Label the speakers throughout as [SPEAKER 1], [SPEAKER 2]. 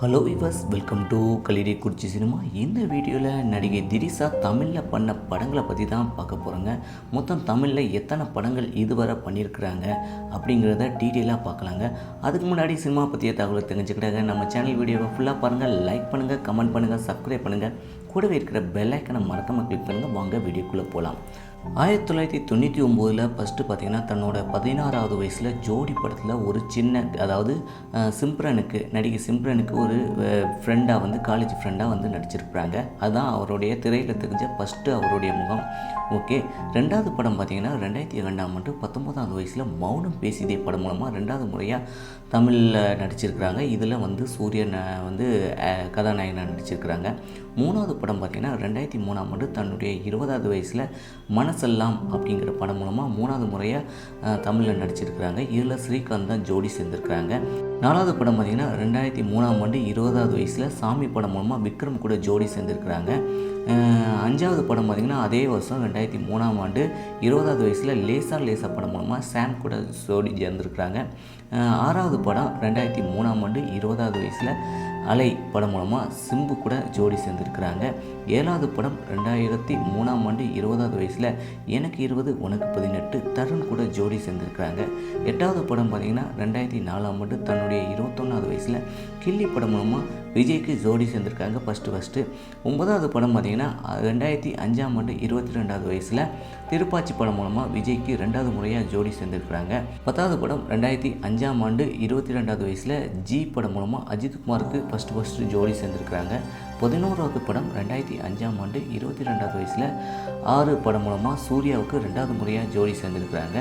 [SPEAKER 1] Hello viewers welcome to கலிடி குறிச்சி cinema இந்த வீடியோவில் நடிகை திரிசா தமிழில் பண்ண படங்களை பற்றி தான் பார்க்க போகிறோங்க மொத்தம் தமிழில் எத்தனை படங்கள் இதுவரை பண்ணியிருக்கிறாங்க அப்படிங்கிறத டீட்டெயிலாக பார்க்கலாங்க. அதுக்கு முன்னாடி சினிமா பற்றிய தகவலை தெரிஞ்சுக்கிட்டாங்க. நம்ம சேனல் வீடியோவை ஃபுல்லாக பாருங்கள் லைக் பண்ணுங்கள் கமெண்ட் பண்ணுங்கள் சப்ஸ்கிரைப் பண்ணுங்கள் கூடவே இருக்கிற பெல் ஐக்கனை மறக்காமல் கிளிக் பண்ணுங்கள் வாங்க வீடியோக்குள்ளே போகலாம் ஆயிரத்தி தொள்ளாயிரத்தி தொண்ணூற்றி ஒம்போதில் ஃபஸ்ட்டு பார்த்தீங்கன்னா தன்னோட பதினாறாவது வயசில் ஜோடி படத்தில் ஒரு சின்ன அதாவது சிம்ப்ரனுக்கு சிம்ரனுக்கு நடிகை சிம்ரனுக்கு ஒரு ஃப்ரெண்டாக வந்து காலேஜ் ஃப்ரெண்டாக வந்து நடிச்சிருக்கிறாங்க. அதுதான் அவருடைய திரையில் தெரிஞ்ச ஃபஸ்ட்டு அவருடைய முகம். ஓகே ரெண்டாவது படம் பார்த்தீங்கன்னா ரெண்டாயிரத்தி இரண்டாம் ஆண்டு பத்தொம்போதாவது வயசில் மௌனம் பேசிதே படம் மூலமாக ரெண்டாவது முறையாக தமிழில் நடிச்சிருக்கிறாங்க. இதில் வந்து சூரியன் வந்து கதாநாயகனாக நடிச்சிருக்கிறாங்க. மூணாவது படம் பார்த்தீங்கன்னா ரெண்டாயிரத்தி மூணாம் ஆண்டு தன்னுடைய இருபதாவது வயசில் மனசெல்லாம் அப்படிங்கிற படம் மூலமாக மூணாவது முறையாக தமிழில் நடிச்சிருக்கிறாங்க. இதில் ஸ்ரீகாந்த் தான் ஜோடி சேர்ந்திருக்கிறாங்க. நாலாவது படம் பார்த்தீங்கன்னா ரெண்டாயிரத்தி மூணாம் ஆண்டு இருபதாவது வயசில் சாமி படம் மூலமாக விக்ரம் கூட ஜோடி சேர்ந்திருக்கிறாங்க. அஞ்சாவது படம் பார்த்திங்கன்னா அதே வருஷம் ரெண்டாயிரத்தி மூணாம் ஆண்டு இருபதாவது வயசில் லேசா லேசா படம் மூலமாக சாம் கூட ஜோடி சேர்ந்துருக்குறாங்க. ஆறாவது படம் ரெண்டாயிரத்தி மூணாம் ஆண்டு இருபதாவது வயசில் அலை படம் மூலமாக சிம்பு கூட ஜோடி சேர்ந்துருக்கிறாங்க. ஏழாவது படம் ரெண்டாயிரத்தி மூணாம் ஆண்டு இருபதாவது வயசில் எனக்கு இருபது உனக்கு பதினெட்டு தருண் கூட ஜோடி சேர்ந்துருக்கிறாங்க. எட்டாவது படம் பார்த்திங்கன்னா ரெண்டாயிரத்தி நாலாம் ஆண்டு தன்னுடைய இருபத்தொன்னாவது வயசில் கில்லி படம் மூலமாக விஜய்க்கு ஜோடி சேர்ந்துருக்காங்க. ஃபஸ்ட்டு ஃபஸ்ட்டு ஒன்பதாவது படம் பார்த்திங்கன்னா ரெண்டாயிரத்தி அஞ்சாம் ஆண்டு இருபத்தி ரெண்டாவது வயசில் திருப்பாச்சி படம் மூலமாக விஜய்க்கு ரெண்டாவது முறையாக ஜோடி சேர்ந்துருக்குறாங்க. பத்தாவது படம் ரெண்டாயிரத்தி அஞ்சாம் ஆண்டு இருபத்தி ரெண்டாவது வயசில் ஜி படம் மூலமாக அஜித்குமாருக்கு ஃபஸ்ட்டு ஃபஸ்ட்டு ஜோடி சேர்ந்துருக்குறாங்க. பதினோராவது படம் ரெண்டாயிரத்தி அஞ்சாம் ஆண்டு இருபத்தி ரெண்டாவது வயசில் ஆறு படம் மூலமாக சூர்யாவுக்கு ரெண்டாவது முறையாக ஜோடி சேர்ந்துருக்குறாங்க.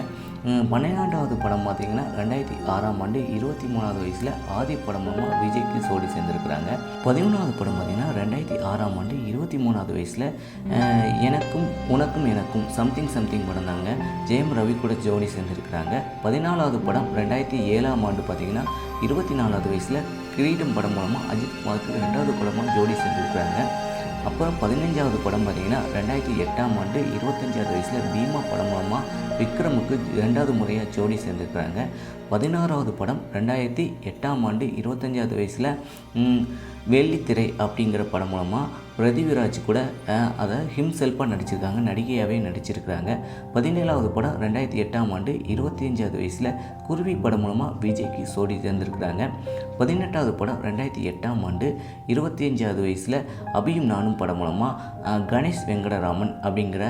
[SPEAKER 1] பன்னிரெண்டாவது படம் பார்த்திங்கன்னா ரெண்டாயிரத்தி ஆறாம் ஆண்டு இருபத்தி மூணாவது வயசில் ஆதி படம் மூலமாக விஜய்க்கு ஜோடி சேர்ந்துருக்குறாங்க. பதிமூணாவது படம் பார்த்திங்கன்னா ரெண்டாயிரத்தி ஆறாம் ஆண்டு இருபத்தி மூணாவது வயசில் எனக்கும் உனக்கும் எனக்கும் சம்திங் சம்திங் படம் தாங்க ஜெயம் ரவி கூட ஜோடி சேர்ந்துருக்கிறாங்க. பதினாலாவது படம் ரெண்டாயிரத்தி ஏழாம் ஆண்டு பார்த்திங்கன்னா இருபத்தி நாலாவது வயசில் கிரீடம் படம் மூலமாக அஜித் குமாருக்கு ரெண்டாவது படமாக ஜோடி சேர்ந்துருக்குறாங்க. அப்புறம் பதினஞ்சாவது படம் பார்த்தீங்கன்னா ரெண்டாயிரத்தி எட்டாம் ஆண்டு இருபத்தஞ்சாவது வயசில் பீமா படம் மூலமாக விக்ரமுக்கு ரெண்டாவது முறையாக ஜோடி சேர்ந்துருக்குறாங்க. பதினாறாவது படம் ரெண்டாயிரத்தி எட்டாம் ஆண்டு இருபத்தஞ்சாவது வயசில் வெள்ளித்திரை அப்படிங்கிற படம் மூலமாக பிரதிவிராஜ் கூட அதை ஹிம்செல்ஃபாக நடிச்சிருக்காங்க நடிகையாகவே நடிச்சிருக்கிறாங்க. பதினேழாவது படம் ரெண்டாயிரத்தி எட்டாம் ஆண்டு இருபத்தி அஞ்சாவது வயசில் குருவி படம் மூலமாக விஜய்க்கு சோடி சேர்ந்துருக்குறாங்க. பதினெட்டாவது படம் ரெண்டாயிரத்தி எட்டாம் ஆண்டு இருபத்தி அஞ்சாவது வயசில் அபியும் நானும் படம் மூலமாக கணேஷ் வெங்கடராமன் அப்படிங்கிற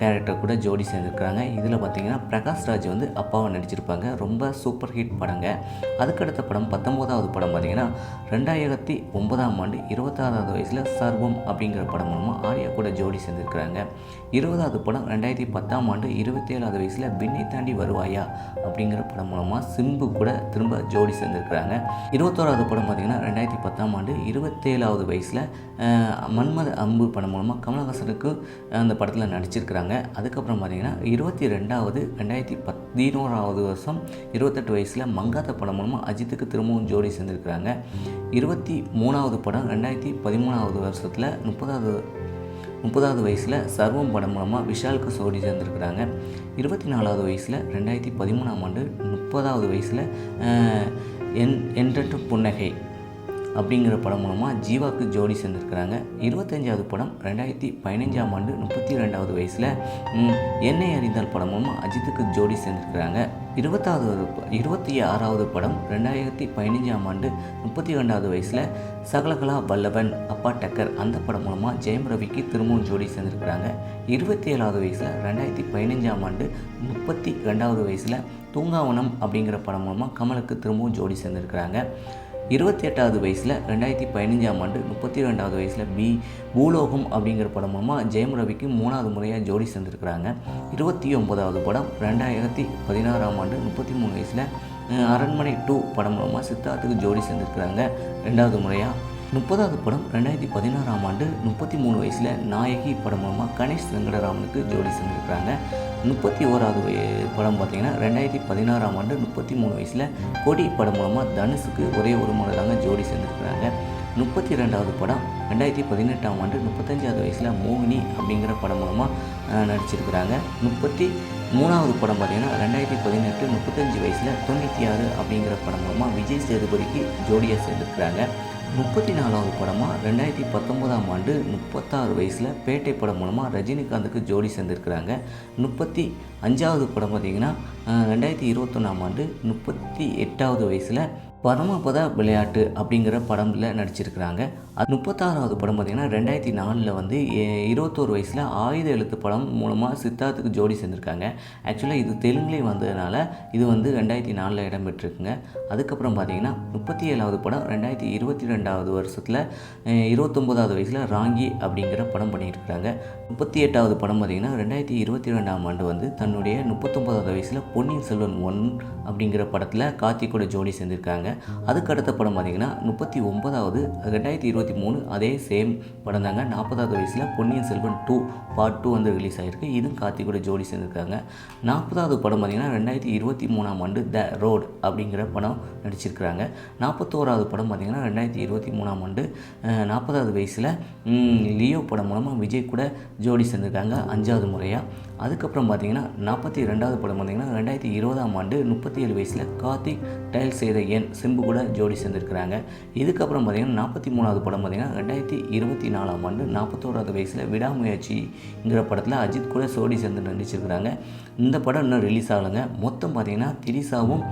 [SPEAKER 1] கேரக்டர் கூட ஜோடி சேர்ந்துருக்குறாங்க. இதில் பார்த்தீங்கன்னா பிரகாஷ் ராஜ் வந்து அப்பாவை நடிச்சிருப்பாங்க. ரொம்ப சூப்பர் ஹிட் படங்க. அதுக்கடுத்த படம் பத்தொம்போதாவது படம் பார்த்தீங்கன்னா ரெண்டாயிரத்தி ஒன்பதாம் ஆண்டு இருபத்தாறாவது வயசில் சர்வம் அப்படிங்கிற படம் மூலமாக ஆர்யா கூட ஜோடி சேர்ந்துருக்குறாங்க. இருபதாவது படம் ரெண்டாயிரத்தி பத்தாம் ஆண்டு இருபத்தேழாவது வயசில் விண்ணை தாண்டி வருவாயா அப்படிங்கிற படம் மூலமாக சிம்பு கூட திரும்ப ஜோடி சேர்ந்துருக்குறாங்க. இருபத்தோராவது படம் பார்த்தீங்கன்னா ரெண்டாயிரத்தி பத்தாம் ஆண்டு இருபத்தேழாவது வயசில் மன்மத அம்பு படம் மூலமாக கமலஹாசனுக்கு அந்த படத்தில் நடிச்சிருக்கிறாங்க. அதுக்கப்புறம் பார்த்தீங்கன்னா இருபத்தி ரெண்டாவது ரெண்டாயிரத்தி பதினோராவது வருஷம் இருபத்தெட்டு வயசில் மங்காத்த படம் மூலமாக அஜித்துக்கு திரும்பவும் ஜோடி சேர்ந்துருக்குறாங்க. இருபத்தி மூணாவது படம் ரெண்டாயிரத்தி பதிமூணாவது வருஷத்தில் முப்பதாவது முப்பதாவது வயசில் சர்வம் படம் மூலமாக விஷாலுக்கு சோடி சேர்ந்துருக்குறாங்க. இருபத்தி நாலாவது வயசில் ரெண்டாயிரத்தி பதிமூணாம் ஆண்டு முப்பதாவது வயசில் என் என்றென்று புன்னகை அப்படிங்கிற படம் மூலமாக ஜீவாக்கு ஜோடி சேர்ந்துருக்கிறாங்க. இருபத்தஞ்சாவது படம் ரெண்டாயிரத்தி பதினஞ்சாம் ஆண்டு முப்பத்தி ரெண்டாவது வயசில் என்னை அறிந்தால் படம் மூலமாக அஜித்துக்கு ஜோடி சேர்ந்துருக்கிறாங்க. இருபத்தாவது இருபத்தி ஆறாவது படம் ரெண்டாயிரத்தி பதினஞ்சாம் ஆண்டு முப்பத்தி ரெண்டாவது வயசில் சகலகலா வல்லவன் அப்பா டக்கர் அந்த படம் மூலமாக ஜெயம் ரவிக்கு திரும்பவும் ஜோடி சேர்ந்துருக்கிறாங்க. இருபத்தி ஏழாவது வயசில் ரெண்டாயிரத்தி பதினஞ்சாம் ஆண்டு முப்பத்தி ரெண்டாவது வயசில் தூங்காவனம் அப்படிங்கிற படம் மூலமாக கமலுக்கு திரும்பவும் ஜோடி சேர்ந்துருக்கிறாங்க. இருபத்தி எட்டாவது வயசில் ரெண்டாயிரத்தி பதினஞ்சாம் ஆண்டு முப்பத்தி ரெண்டாவது வயசில் பி பூலோகம் அப்படிங்கிற படம் மூலமாக ஜெயம் ரவிக்கு மூணாவது முறையாக ஜோடி சேர்ந்துருக்கிறாங்க. இருபத்தி ஒன்பதாவது படம் ரெண்டாயிரத்தி பதினாறாம் ஆண்டு முப்பத்தி மூணு வயசில் அரண்மனை டூ படம் மூலமாக சித்தார்த்துக்கு ஜோடி சேர்ந்துருக்கிறாங்க. ரெண்டாவது முறையாக முப்பதாவது படம் ரெண்டாயிரத்தி பதினாறாம் ஆண்டு முப்பத்தி மூணு வயசில் நாயகி படம் மூலமாக கணேஷ் வெங்கடராமனுக்கு ஜோடி செஞ்சுருக்கிறாங்க. முப்பத்தி ஓராவது படம் பார்த்தீங்கன்னா ரெண்டாயிரத்தி பதினாறாம் ஆண்டு முப்பத்தி மூணு வயசில் கொடி படம் மூலமாக தனுஷுக்கு ஒரே ஒரு முறை ஜோடி சேர்ந்துருக்குறாங்க முப்பத்தி ரெண்டாவது படம் ரெண்டாயிரத்தி பதினெட்டாம் ஆண்டு முப்பத்தஞ்சாவது வயசில் மோகினி அப்படிங்கிற படம் மூலமாக நடிச்சிருக்கிறாங்க. முப்பத்தி மூணாவது படம் பார்த்தீங்கன்னா ரெண்டாயிரத்தி பதினெட்டு முப்பத்தஞ்சு வயசில் தொண்ணூற்றி ஆறு அப்படிங்கிற படம் மூலமாக விஜய் சேதுபதிக்கு ஜோடியாக சேர்ந்துருக்கிறாங்க. முப்பத்தி நாலாவது படமாக ரெண்டாயிரத்தி பத்தொம்போதாம் ஆண்டு முப்பத்தாறு வயசில் பேட்டை படம் மூலமாக ரஜினிகாந்துக்கு ஜோடி சேர்ந்துருக்கிறாங்க. முப்பத்தி அஞ்சாவது படம் பார்த்திங்கன்னா ரெண்டாயிரத்தி இருபத்தொன்னாம் ஆண்டு முப்பத்தி எட்டாவது வயசில் பரமபத விளையாட்டு அப்படிங்கிற படம்ல நடிச்சிருக்கிறாங்க. அது முப்பத்தாறாவது படம் பார்த்திங்கன்னா ரெண்டாயிரத்தி நாலில் வந்து இருபத்தோரு வயசில் ஆயுத எழுத்து படம் மூலமாக சித்தார்த்துக்கு ஜோடி சேர்ந்துருக்காங்க ஆக்சுவலாக இது தெலுங்குலேயும் வந்ததுனால இது வந்து ரெண்டாயிரத்தி நாலில் இடம்பெற்றிருக்குங்க. அதுக்கப்புறம் பார்த்தீங்கன்னா முப்பத்தி ஏழாவது படம் ரெண்டாயிரத்தி இருபத்தி ரெண்டாவது வருஷத்தில் இருபத்தொம்போதாவது வயசில் ராங்கி அப்படிங்கிற படம் பண்ணியிருக்கிறாங்க. முப்பத்தி எட்டாவது படம் பார்த்திங்கன்னா ரெண்டாயிரத்தி இருபத்தி ரெண்டாம் ஆண்டு வந்து தன்னுடைய முப்பத்தொம்போதாவது வயசில் பொன்னியின் செல்வன் ஒன் அப்படிங்கிற படத்தில் கார்த்திகோட ஜோடி சேர்ந்திருக்காங்க அதுக்கு அடுத்த படம் பார்த்திங்கன்னா முப்பத்தி ஒன்பதாவது ரெண்டாயிரத்தி இருபத்தி மூணு அதே சேம் படம் தாங்க நாற்பதாவது வயசில் Ponniyin Selvan two part two வந்து ரிலீஸ் ஆகிருக்கு இதுவும் கார்த்திகோட ஜோடி சேர்ந்துருக்காங்க. நாற்பதாவது படம் பார்த்திங்கன்னா ரெண்டாயிரத்தி இருபத்தி மூணாம் ஆண்டு த ரோட் அப்படிங்கிற படம் நடிச்சிருக்கிறாங்க. நாற்பத்தோராவது படம் பார்த்திங்கன்னா ரெண்டாயிரத்தி இருபத்தி மூணாம் ஆண்டு நாற்பதாவது வயசில் லியோ படம் மூலமாக விஜய் கூட ஜோடி சேர்ந்துருக்காங்க. அஞ்சாவது முறையாக அதுக்கப்புறம் பார்த்தீங்கன்னா நாற்பத்தி ரெண்டாவது படம் பார்த்தீங்கன்னா ரெண்டாயிரத்தி இருபதாம் ஆண்டு முப்பத்தி ஏழு வயசில் கார்த்திக் டயல் செய்த என் சிம்பு கூட ஜோடி சேர்ந்திருக்கிறாங்க. இதுக்கப்புறம் பார்த்தீங்கன்னா நாற்பத்தி மூணாவது படம் பார்த்தீங்கன்னா ரெண்டாயிரத்தி இருபத்தி நாலாம் ஆண்டு நாற்பத்தோராவது வயசில் விடாமுயற்சிங்கிற படத்தில் அஜித் கூட ஜோடி சேர்ந்து நடிச்சிருக்கிறாங்க. இந்த படம் இன்னும் ரிலீஸ் ஆகலைங்க. மொத்தம் பார்த்தீங்கன்னா திரிசாவும்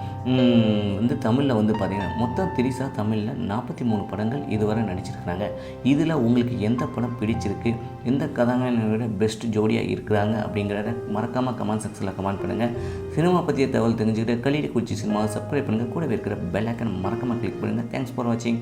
[SPEAKER 1] வந்து தமிழில் வந்து பார்த்தீங்கன்னா மொத்தம் திரிசா தமிழில் நாற்பத்தி மூணு படங்கள் இதுவரை நடிச்சிருக்கிறாங்க. இதில் உங்களுக்கு எந்த படம் பிடிச்சிருக்கு? எந்த கதாநாயகனோட பெஸ்ட் ஜோடியாக இருக்கிறாங்க? அப்படிங்கிறத மறக்காமல் கமெண்ட் செக்ஷனில் கமெண்ட் பண்ணுங்கள் சினிமா பற்றிய தகவல் தெரிஞ்சுக்கிட்டு கலிடி குச்சி சினிமாவை சப்ஸ்கிரைப் பண்ணுங்கள் கூட இருக்கிற பெல் ஐக்கன் மறக்காமல் கிளிக் பண்ணுங்கள் தேங்க்ஸ் ஃபார் வாட்சிங்